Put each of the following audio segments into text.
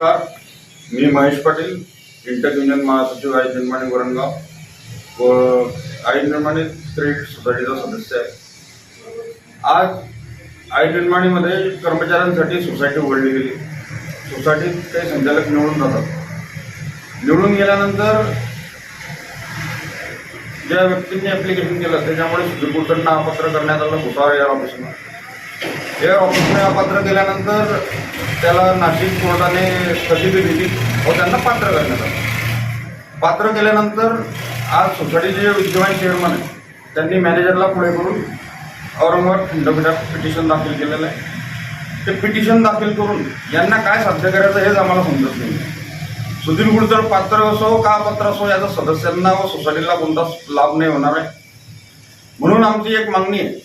नमस्कार. मी Mahesh Patil inter union महासचिव आई निर्माणी वरणगाव व आई निर्माणी क्रेडिट सोसायटीचा सदस्य आहे. आज आई निर्माणीमध्ये कर्मचाऱ्यांसाठी सोसायटी उघडली गेली. सोसायटीत काही संचालक निवडून जातात. निवडून गेल्यानंतर ज्या व्यक्तींनी ॲप्लिकेशन केलं त्याच्यामुळे सुप्रीम नामपत्र करण्यात आलं भुसावळ या ऑफिसला या ऑफिसने अपात्र केल्यानंतर त्याला नाशिक कोर्टाने स्थगिती दिली व त्यांना पात्र करण्यात आलं. पात्र केल्यानंतर आज सोसायटीचे जे विद्यमान चेअरमन आहे त्यांनी मॅनेजरला पुढे करून औरंगाबाद खंडपीठात पिटिशन दाखल केलेलं आहे. ते पिटिशन दाखल करून यांना काय साध्य करायचं हेच आम्हाला समजत नाही. सुधीर गुडतर पात्र असो का पात्र असो याचा सदस्यांना व सोसायटीला कोणताच लाभ नाही होणार आहे. म्हणून आमची एक मागणी आहे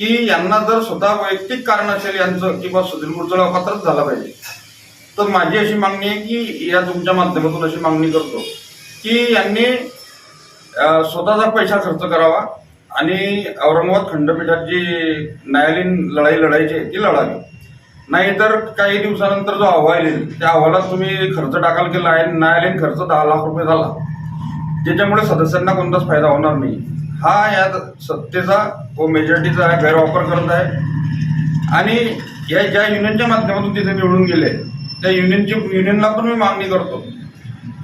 की यांना जर स्वतः वैयक्तिक कारण असेल यांचं की बा सुधीर गुडचळ अपात्रच झाला पाहिजे. तर माझी अशी मागणी आहे की या तुमच्या माध्यमातून अशी मागणी करतो की यांनी स्वतःचा पैसा खर्च करावा आणि औरंगाबाद खंडपीठात जी न्यायालयीन लढाई लढायची आहे ती लढावी. नाहीतर काही दिवसानंतर जो अहवाल येईल त्या अहवालात तुम्ही खर्च टाकाल की न्यायालयीन खर्च दहा लाख रुपये झाला. ज्याच्यामुळे सदस्यांना कोणताच फायदा होणार नाही. हा या सत्तेचा व मेजॉरिटीचा गैरवापर करत आहे. आणि या ज्या युनियनच्या माध्यमातून तिथे निवडून गेले त्या युनियनची युनियनला पण मी मागणी करतो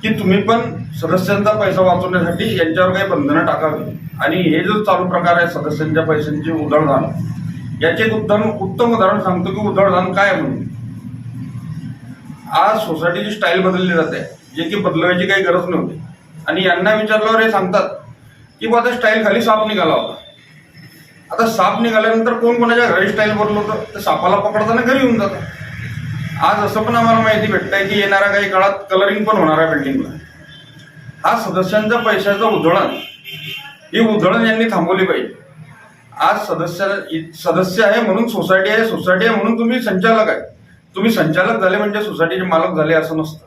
की तुम्ही पण सदस्यांचा पैसा वाचवण्यासाठी यांच्यावर काही बंधनं टाकावी. आणि हे जो चालू प्रकार आहे सदस्यांच्या पैशांची उधळधान याचे एक उत्तम उत्तम उदाहरण सांगतो की उधळधान काय म्हणून. आज सोसायटीची स्टाईल बदलली जाते जे की बदलवायची काही गरज नव्हती. आणि यांना विचारल्यावर हे सांगतात की बा स्टाईल खाली साप निघाला होता. आता साप निघाल्यानंतर कोण कोणाच्या घरी स्टाईल बदलवतं तर सापाला पकडताना घरी येऊन जातं. आज असं पण आम्हाला माहिती भेटतंय की येणाऱ्या काही काळात कलरिंग पण होणार आहे बिल्डिंगला हा सदस्यांच्या पैशाचं उधळण ही उधळण यांनी थांबवली पाहिजे. आज सदस्य सदस्य आहे म्हणून सोसायटी आहे सोसायटी आहे म्हणून तुम्ही संचालक आहे. तुम्ही संचालक झाले म्हणजे सोसायटीचे मालक झाले असं नसतं.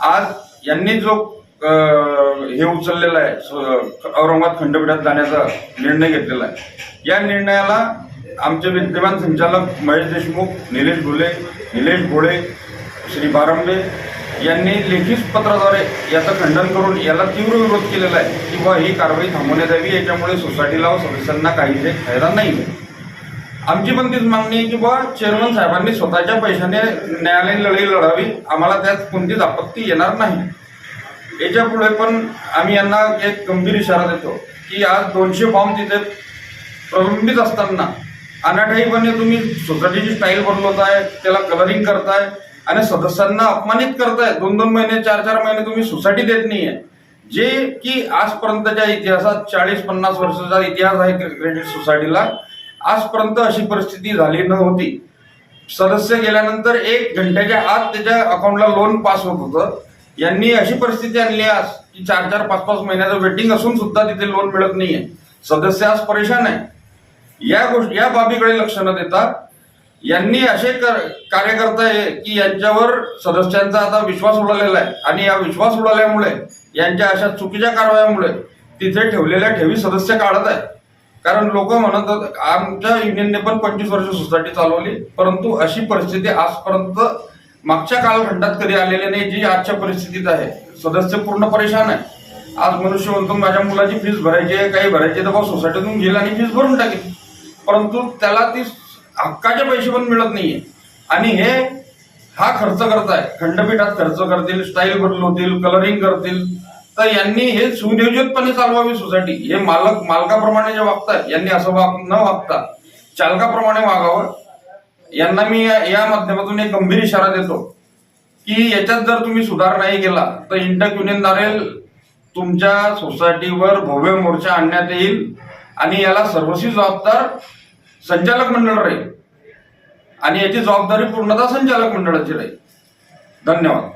आज यांनी जो हे उचललेलं आहे. औरंगाबाद खंडपीठात जाण्याचा निर्णय घेतलेला आहे. या निर्णयाला आमचे विद्यमान संचालक महेश देशमुख निलेश घुले निलेश भोळे श्री बारंबे यांनी लेखी पत्राद्वारे याचं खंडन करून याला तीव्र विरोध केलेला आहे किंवा ही कारवाई थांबवण्यात यावी. याच्यामुळे सोसायटीला व सदस्यांना काही फायदा नाही आहे. आमची पण तीच मागणी आहे की बा चेअरमन साहेबांनी स्वतःच्या पैशाने न्यायालयीन लढाई लढावी. आम्हाला त्यात कोणतीच आपत्ती येणार नाही. याच्यापुढे पण आम्ही यांना एक गंभीर इशारा देतो की आज दोनशे फॉर्म तिथे प्रलंबित असताना अनाठाईपणे तुम्ही सोसायटीची स्टाईल बदलवताय त्याला कलरिंग करताय आणि सदस्यांना अपमानित करताय. दोन दोन महिने चार चार महिने तुम्ही सोसायटी देत नाहीये. जे की आजपर्यंतच्या इतिहासात चाळीस पन्नास वर्षाचा इतिहास आहे क्रेडिट सोसायटीला आजपर्यंत अशी परिस्थिती झाली नव्हती. सदस्य गेल्यानंतर एक घंट्याच्या आत त्याच्या अकाउंटला लोन पास होत होतं. यांनी अशी परिस्थिती आणली आज की चार चार पाच पाच महिन्याचं वेटिंग असून सुद्धा तिथे लोन मिळत नाहीये. सदस्य आज परेशान आहे. या गोष्टी या बाबीकडे लक्ष न देता यांनी असे कर- कार्यकर्ता आहे की यांच्यावर सदस्यांचा आता विश्वास उडालेला आहे. आणि या विश्वास उडाल्यामुळे यांच्या अशा चुकीच्या कारवायामुळे तिथे ठेवलेल्या ठेवी सदस्य काढत आहे कारण लोक म्हणत आमच्या युनियनने पण पंचवीस वर्ष सोसायटी चालवली परंतु अशी परिस्थिती आजपर्यंत मागच्या कालखंडात कधी आलेले नाही जी आजच्या परिस्थितीत आहे. सदस्य पूर्ण परेशान आहे. आज मनुष्य म्हणतो माझ्या मुलाची फीस भरायची आहे काही भरायची आहे तर बाबा सोसायटीतून घेईल आणि फीस भरून टाकेल. परंतु त्याला ती हक्काचे पैसे पण मिळत नाहीये. आणि हे हा खर्च करताय. खंडपीठात खर्च करतील स्टाईल बदलवतील कलरिंग करतील. तर यांनी हे सुनियोजितपणे चालवावी सोसायटी हे मालक मालकाप्रमाणे जे वागतात यांनी असं वाग न वागता चालकाप्रमाणे वागावं. यांना मी या माध्यमातून एक गंभीर इशारा देतो की याच्यात जर तुम्ही सुधार नाही केला तर इंटक युनियनद्वारे तुमच्या सोसायटीवर भव्य मोर्चा आणण्यात येईल आणि याला सर्वस्वी जबाबदार संचालक मंडळ राहील. आणि याची जबाबदारी पूर्णतः संचालक मंडळाची राहील. धन्यवाद.